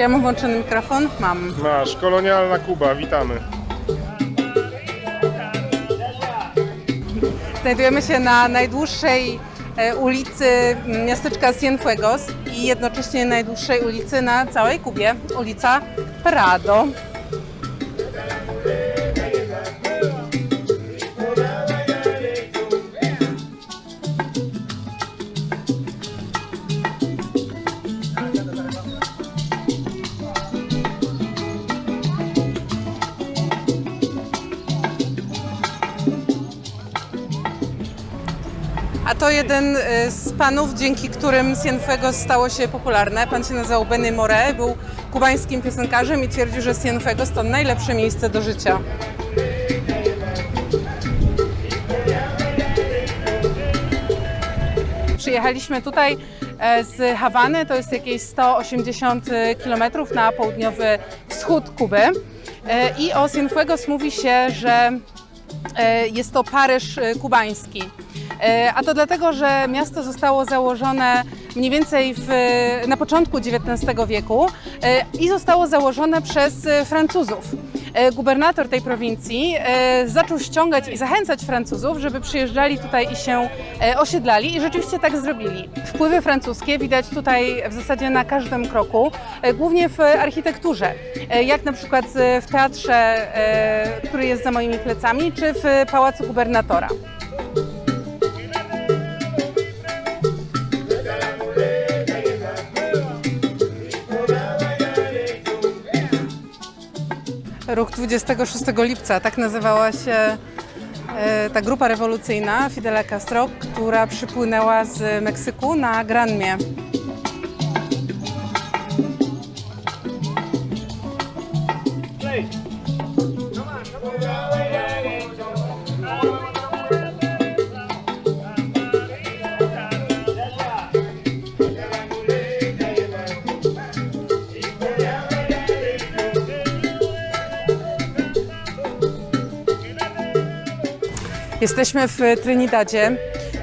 Czy ja mam włączony mikrofon? Mam. Masz, kolonialna Kuba, witamy. Znajdujemy się na najdłuższej e, ulicy miasteczka Cienfuegos i jednocześnie najdłuższej ulicy na całej Kubie, ulica Prado. A to jeden e, z panów, dzięki którym Cienfuegos stało się popularne. Pan się nazywał Benny More, był kubańskim piosenkarzem i twierdził, że Cienfuegos to najlepsze miejsce do życia. Przyjechaliśmy tutaj e, z Hawany, to jest jakieś 180 km na południowy wschód Kuby. E, I o Cienfuegos mówi się, że Jest to Paryż e, kubański. E, A to dlatego, że miasto zostało założone mniej więcej w, na początku XIX wieku e, i zostało założone przez e, Francuzów. E, Gubernator tej prowincji e, zaczął ściągać i zachęcać Francuzów, żeby przyjeżdżali tutaj i się e, osiedlali i rzeczywiście tak zrobili. Wpływy francuskie widać tutaj w zasadzie na każdym kroku, głównie w architekturze, jak na przykład w teatrze, który jest za moimi plecami, czy w Pałacu Gubernatora. Ruch 26 lipca, tak nazywała się e, ta grupa rewolucyjna Fidela Castro, która przypłynęła z Meksyku na Granmie. Jesteśmy w Trinidadzie,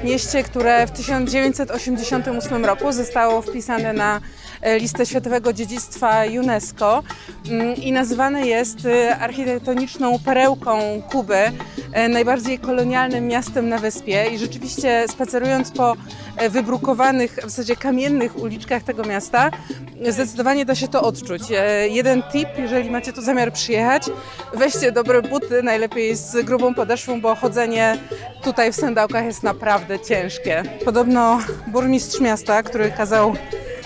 mieście, które w 1988 roku zostało wpisane na e, listę Światowego Dziedzictwa UNESCO mm, i nazywane jest e, architektoniczną perełką Kuby, najbardziej kolonialnym miastem na wyspie i rzeczywiście spacerując po e, wybrukowanych, w zasadzie kamiennych uliczkach tego miasta, zdecydowanie da się to odczuć. E, Jeden tip, jeżeli macie tu zamiar przyjechać, weźcie dobre buty, najlepiej z grubą podeszwą, bo chodzenie tutaj w sandałkach jest naprawdę ciężkie. Podobno burmistrz miasta, który kazał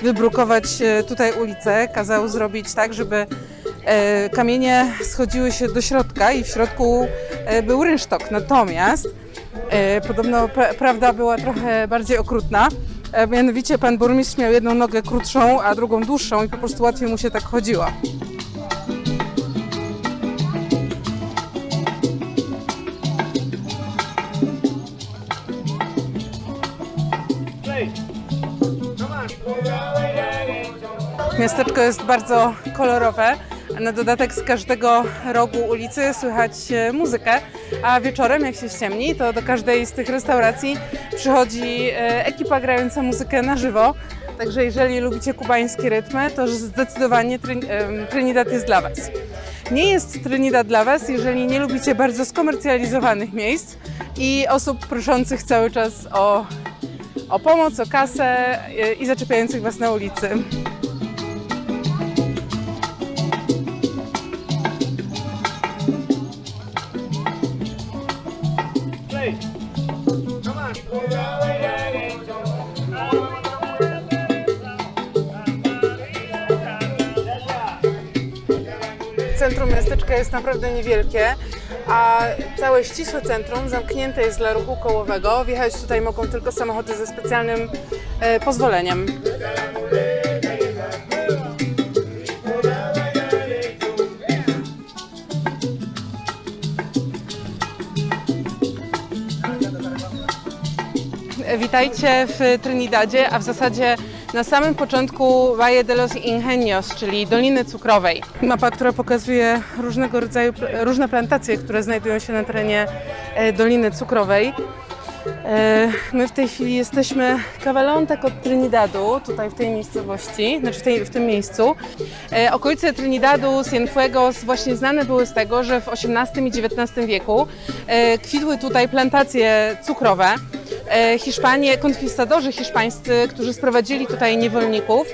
wybrukować e, tutaj ulicę, kazał zrobić tak, żeby e, kamienie schodziły się do środka i w środku e, był rynsztok. Natomiast e, podobno pra- prawda była trochę bardziej okrutna. E, Mianowicie pan burmistrz miał jedną nogę krótszą, a drugą dłuższą i po prostu łatwiej mu się tak chodziło. Miasteczko jest bardzo kolorowe, na dodatek z każdego rogu ulicy słychać e, muzykę, a wieczorem jak się ściemni, to do każdej z tych restauracji przychodzi e, ekipa grająca muzykę na żywo. Także jeżeli lubicie kubańskie rytmy, to zdecydowanie Trinidad jest dla Was. Nie jest Trinidad dla Was, jeżeli nie lubicie bardzo skomercjalizowanych miejsc i osób proszących cały czas o, o pomoc, o kasę e, i zaczepiających Was na ulicy. Jest naprawdę niewielkie, a całe ścisłe centrum zamknięte jest dla ruchu kołowego. Wjechać tutaj mogą tylko samochody ze specjalnym e, pozwoleniem. Witajcie w Trinidadzie, a w zasadzie na samym początku Valle de los Ingenios, czyli Doliny Cukrowej. Mapa, która pokazuje różnego rodzaju, różne plantacje, które znajdują się na terenie e, Doliny Cukrowej. E, My w tej chwili jesteśmy kawalątek od Trinidadu, tutaj w tej miejscowości, znaczy w, tej, w tym miejscu. E, Okolice Trinidadu, Cienfuegos właśnie znane były z tego, że w XVIII i XIX wieku kwitły tutaj plantacje cukrowe. E, Hiszpanie, konkwistadorzy hiszpańscy, którzy sprowadzili tutaj niewolników,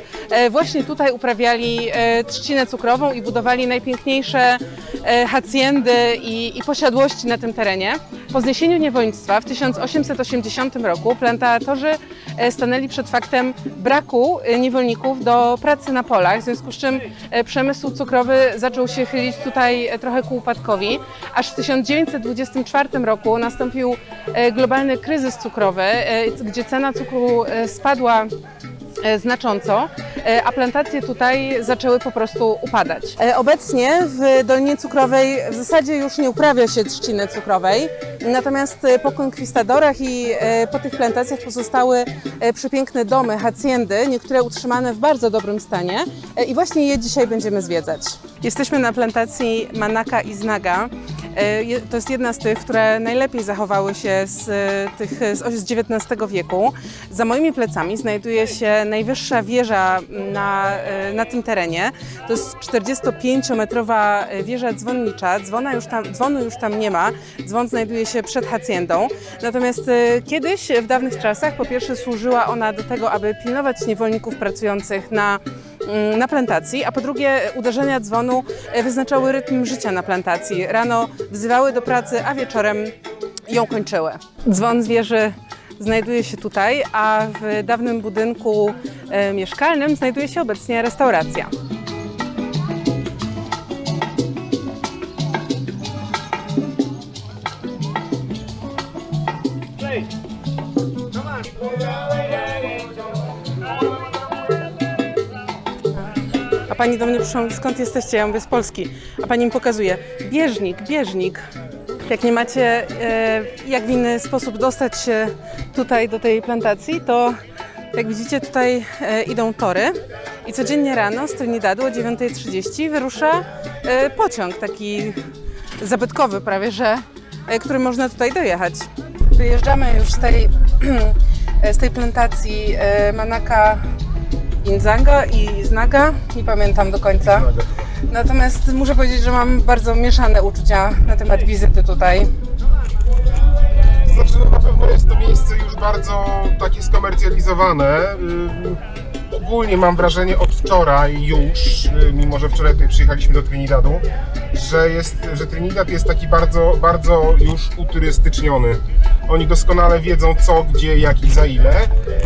właśnie tutaj uprawiali e, trzcinę cukrową i budowali najpiękniejsze e, haciendy i, i posiadłości na tym terenie. Po zniesieniu niewolnictwa w 1880 roku plantatorzy e, stanęli przed faktem braku e, niewolników do pracy na polach, w związku z czym e, przemysł cukrowy zaczął się chylić tutaj e, trochę ku upadkowi, aż w 1924 roku nastąpił e, globalny kryzys cukrowy, e, gdzie cena cukru e, spadła e, znacząco, e, a plantacje tutaj zaczęły po prostu upadać. E, Obecnie w Dolinie Cukrowej w zasadzie już nie uprawia się trzciny cukrowej, natomiast e, po konkwistadorach i e, po tych plantacjach pozostały e, przepiękne domy, haciendy, niektóre utrzymane w bardzo dobrym stanie e, i właśnie je dzisiaj będziemy zwiedzać. Jesteśmy na plantacji Manaka i Znaga. E, To jest jedna z tych, które najlepiej zachowały się z, e, tych, z XIX wieku. Za moimi plecami znajduje się najwyższa wieża na, e, na tym terenie. To jest 45-metrowa wieża dzwonnicza. Dzwona już tam, dzwonu już tam nie ma. Dzwon znajduje się przed haciendą. Natomiast e, kiedyś, w dawnych czasach, po pierwsze służyła ona do tego, aby pilnować niewolników pracujących na mm, na plantacji, a po drugie uderzenia dzwonu e, wyznaczały rytm życia na plantacji. Rano wzywały do pracy, a wieczorem ją kończyły. Dzwon wieży znajduje się tutaj, a w dawnym budynku e, mieszkalnym znajduje się obecnie restauracja. A pani do mnie przyszła, skąd jesteście? Ja mówię, z Polski. A pani mi pokazuje, bieżnik, bieżnik. Jak nie macie e, jak w inny sposób dostać się tutaj do tej plantacji, to jak widzicie tutaj e, idą tory i codziennie rano z Trinidadu o 9.30 wyrusza e, pociąg taki zabytkowy prawie, że, który można tutaj dojechać. Wyjeżdżamy już z tej, z tej plantacji Manaka Inzaga i Znaga, nie pamiętam do końca. Natomiast muszę powiedzieć, że mam bardzo mieszane uczucia na temat wizyty tutaj. Znaczy, no na pewno jest to miejsce już bardzo takie skomercjalizowane. Ym, Ogólnie mam wrażenie od wczoraj już, y, mimo że wczoraj tutaj przyjechaliśmy do Trinidadu, że, jest, że Trinidad jest taki bardzo, bardzo już uturystyczniony. Oni doskonale wiedzą co, gdzie, jak i za ile.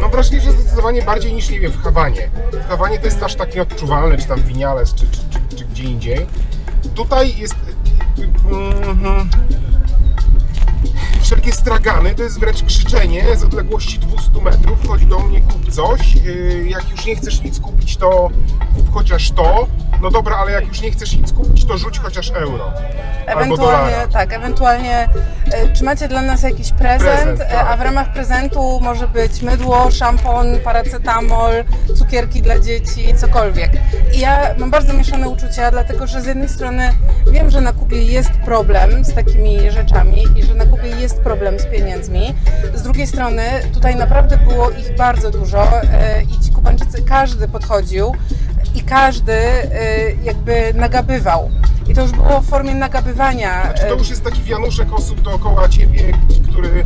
Mam wrażenie, że zdecydowanie bardziej niż, nie wiem, w Hawanie. W Hawanie to jest aż tak nieodczuwalne, czy tam w Vinales, czy, czy, czy, gdzie indziej. Tutaj jest... y, y, mhm wszelkie stragany to jest wręcz krzyczenie z odległości 200 metrów. Chodzi do mnie, kup coś. Yy, Jak już nie chcesz nic kupić, to kup chociaż to. No dobra, ale jak już nie chcesz nic kupić, to rzuć chociaż euro. Albo Ewentualnie, dolara. tak, ewentualnie e, czy macie dla nas jakiś prezent, Prezent, e, tak. a w ramach prezentu może być mydło, szampon, paracetamol, cukierki dla dzieci, cokolwiek. I ja mam bardzo mieszane uczucia, dlatego że z jednej strony wiem, że na Kubie jest problem z takimi rzeczami i że na Kubie jest problem z pieniędzmi. Z drugiej strony tutaj naprawdę było ich bardzo dużo e, i ci Kubańczycy, każdy podchodził i każdy e, jakby nagabywał. I to już było w formie nagabywania. Czy to już jest taki wianuszek osób dookoła ciebie, który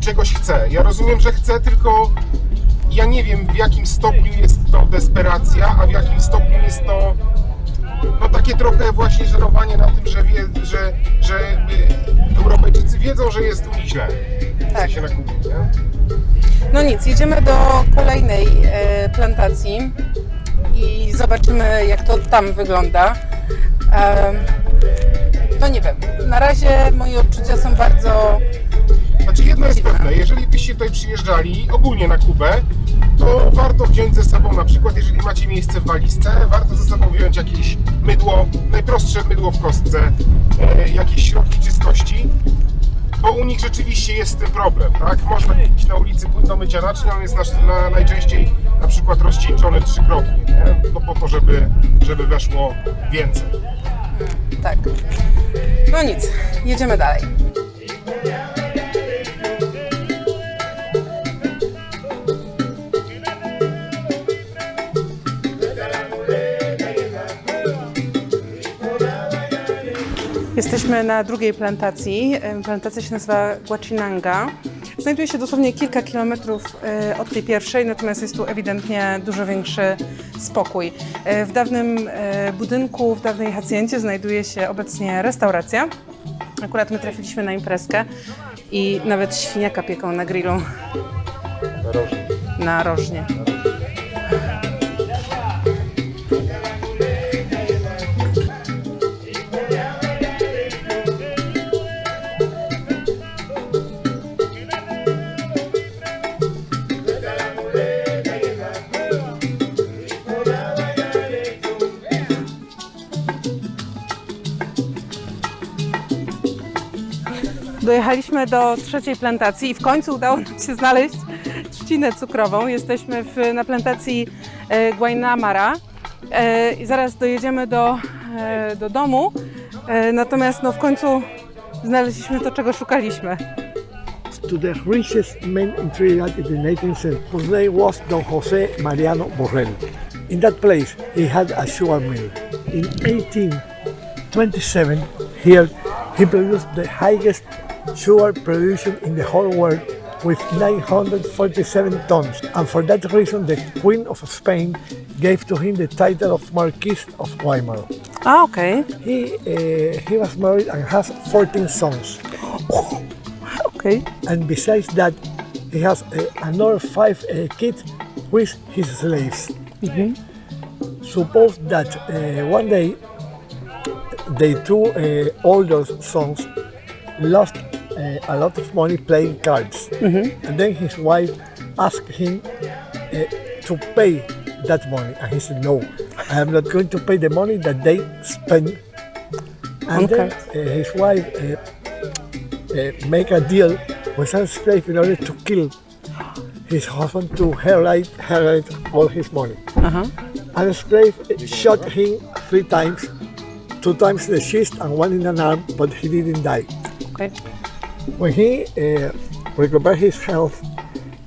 czegoś chce? Ja rozumiem, że chce, tylko ja nie wiem w jakim stopniu jest to desperacja, a w jakim stopniu jest to no takie trochę właśnie żerowanie na tym, że, wie, że, że y, Europejczycy wiedzą, że jest u nich źle. Tak. sensie na Kubie, nie? No nic, jedziemy do kolejnej plantacji i zobaczymy, jak to tam wygląda. No nie wiem, na razie moje odczucia są bardzo. Znaczy jedno jest pewne, jeżeli byście tutaj przyjeżdżali ogólnie na Kubę, to warto wziąć ze sobą na przykład, jeżeli macie miejsce w walizce, warto ze sobą wziąć jakieś mydło, najprostsze mydło w kostce, e, jakieś środki czystości, bo u nich rzeczywiście jest tym problem, tak? Można kupić na ulicy płyn do mycia naczyń, on jest na, na, najczęściej na przykład rozcieńczony trzykrotnie, nie? No po to, żeby, żeby weszło więcej. Tak. No nic, jedziemy dalej. Jesteśmy na drugiej plantacji. Plantacja się nazywa Guacinanga. Znajduje się dosłownie kilka kilometrów e, od tej pierwszej, natomiast jest tu ewidentnie dużo większy spokój. E, W dawnym e, budynku, w dawnej hacjencie znajduje się obecnie restauracja. Akurat my trafiliśmy na imprezkę i nawet świniaka pieką na grillu na rożnie. Dojechaliśmy do trzeciej plantacji i w końcu udało nam się znaleźć trzcinę cukrową. Jesteśmy w, na plantacji e, Guaynamara e, i zaraz dojedziemy do, e, do domu. E, natomiast no, w końcu znaleźliśmy to, czego szukaliśmy. to the richest man in Trinidad in the 19th century, name was Don Jose Mariano Borrell. In that place, he had a sugar mill. In 1827, here he produced the highest sugar production in the whole world with 947 tons. And for that reason, the Queen of Spain gave to him the title of Marquis of Weimar. A, okej, He, uh, he was married and has 14 sons. okay. and besides that, he has uh, another five uh, kids with his slaves. Suppose that one day the two older sons lost uh, a lot of money playing cards, and then his wife asked him uh, to pay that money, and he said, "No, I am not going to pay the money that they spend." And then uh, his wife uh, uh, make a deal with a slave in order to kill his husband to inherit, inherit all his money. And the slave uh, shot him three times, two times in the chest and one in an arm, but he didn't die. okej. When he uh, recovered his health,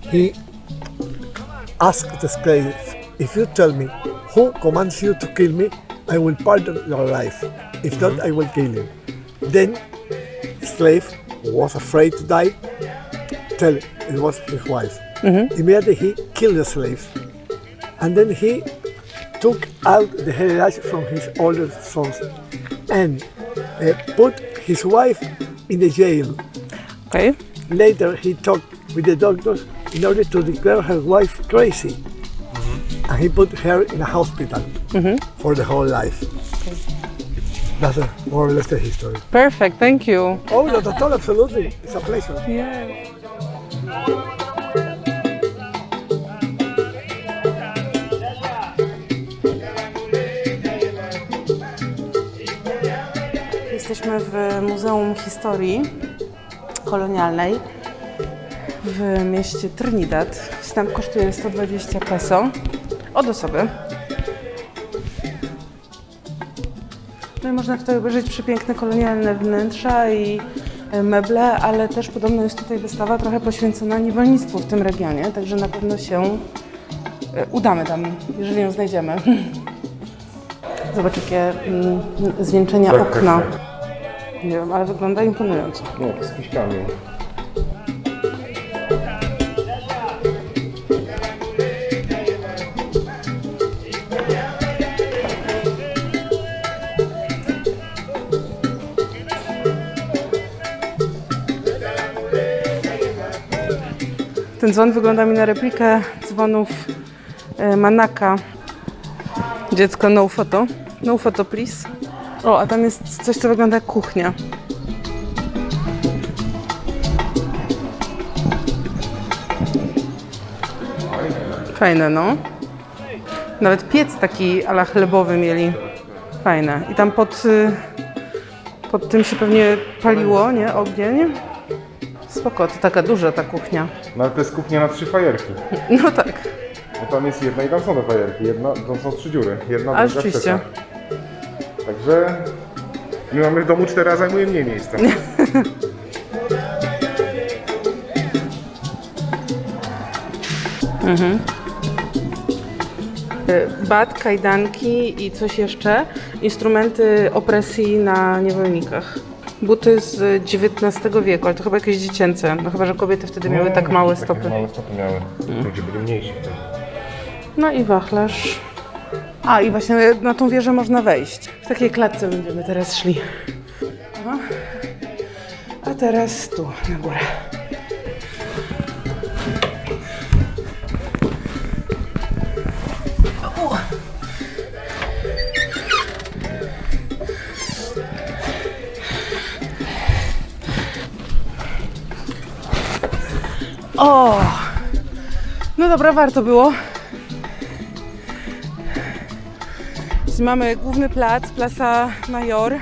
he asked the slave, if you tell me who commands you to kill me, I will pardon your life. If not, I will kill you. Then the slave who was afraid to die, tell it was his wife. Immediately he killed the slave. And then he took out the heritage from his older sons and uh, put his wife in the jail. Okej. Later, he talked with the doctors in order to declare her wife crazy. And he put her in a hospital for the whole life. That's uh, more or less the history. Perfect, thank you. Oh, not at all, absolutely. It's a pleasure. Yeah. Jesteśmy w Muzeum Historii Kolonialnej w mieście Trinidad. Wstęp kosztuje 120 peso od osoby. No i można tutaj obejrzeć przepiękne kolonialne wnętrza i e, meble, ale też podobno jest tutaj wystawa trochę poświęcona niewolnictwu w tym regionie, także na pewno się e, udamy tam, jeżeli ją znajdziemy. Zobacz, jakie mm, zwieńczenia Tak, okna. Nie wiem, ale wygląda imponująco. No, z piśkami. Ten dzwon wygląda mi na replikę dzwonów e, Manaka. Dziecko no photo. No photo please. O, a tam jest coś, co wygląda jak kuchnia. Fajne, no. Nawet piec taki ala chlebowy mieli. Fajne. I tam pod, y, pod tym się pewnie paliło, nie? Ogień. Spoko, to taka duża ta kuchnia. No ale to jest kuchnia na trzy fajerki. No tak. Bo tam jest jedna i tam są te fajerki. Jedna, tam są trzy dziury. Jedna, A, druga, rzeczywiście. trzecia. Także my mamy w domu cztery, a zajmuje mniej miejsca. Y, Bat, kajdanki i coś jeszcze. Instrumenty opresji na niewolnikach. Buty z XIX wieku, ale to chyba jakieś dziecięce. No chyba, że kobiety wtedy miały tak małe stopy. Małe stopy miały. Ludzie byli mniejsi. No i wachlarz. A i właśnie na tą wieżę można wejść. W takiej klatce będziemy teraz szli. O. A teraz tu, na górę. O! No dobra, warto było. Mamy główny plac, Plaza Major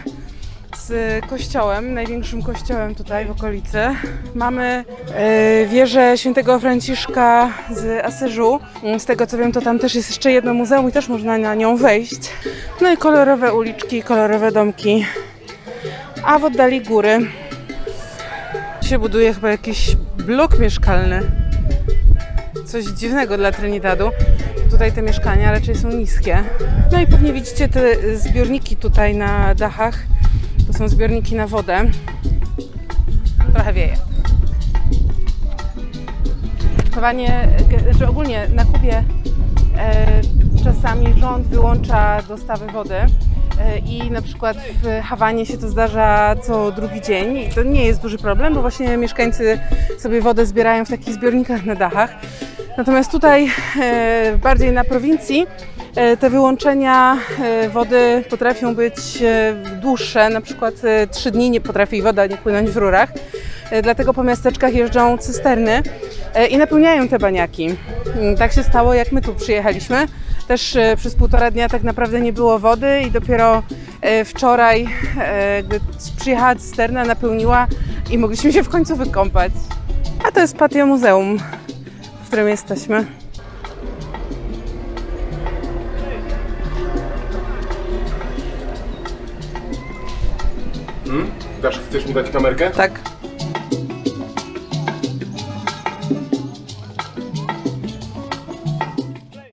z kościołem, największym kościołem tutaj w okolicy. Mamy e, wieżę świętego Franciszka z Asyżu. Z tego co wiem, to tam też jest jeszcze jedno muzeum i też można na nią wejść. No i kolorowe uliczki, kolorowe domki. A w oddali góry się buduje chyba jakiś blok mieszkalny. Coś dziwnego dla Trinidadu. Tutaj te mieszkania raczej są niskie. No i pewnie widzicie te zbiorniki tutaj na dachach. To są zbiorniki na wodę. Trochę wieje. Chowanie, znaczy ogólnie na Kubie e, czasami rząd wyłącza dostawy wody e, i na przykład w Hawanie się to zdarza co drugi dzień i to nie jest duży problem, bo właśnie mieszkańcy sobie wodę zbierają w takich zbiornikach na dachach. Natomiast tutaj e, bardziej na prowincji e, te wyłączenia e, wody potrafią być dłuższe, na przykład e, trzy dni nie potrafi woda nie płynąć w rurach. Dlatego po miasteczkach jeżdżą cysterny i napełniają te baniaki. Mm, Tak się stało, jak my tu przyjechaliśmy. Też przez półtora dnia tak naprawdę nie było wody i dopiero wczoraj, gdy przyjechała cysterna, napełniła i mogliśmy się w końcu wykąpać. A to jest patio muzeum, którym jesteśmy. Dasz, chcesz mu dać kamerkę? Tak.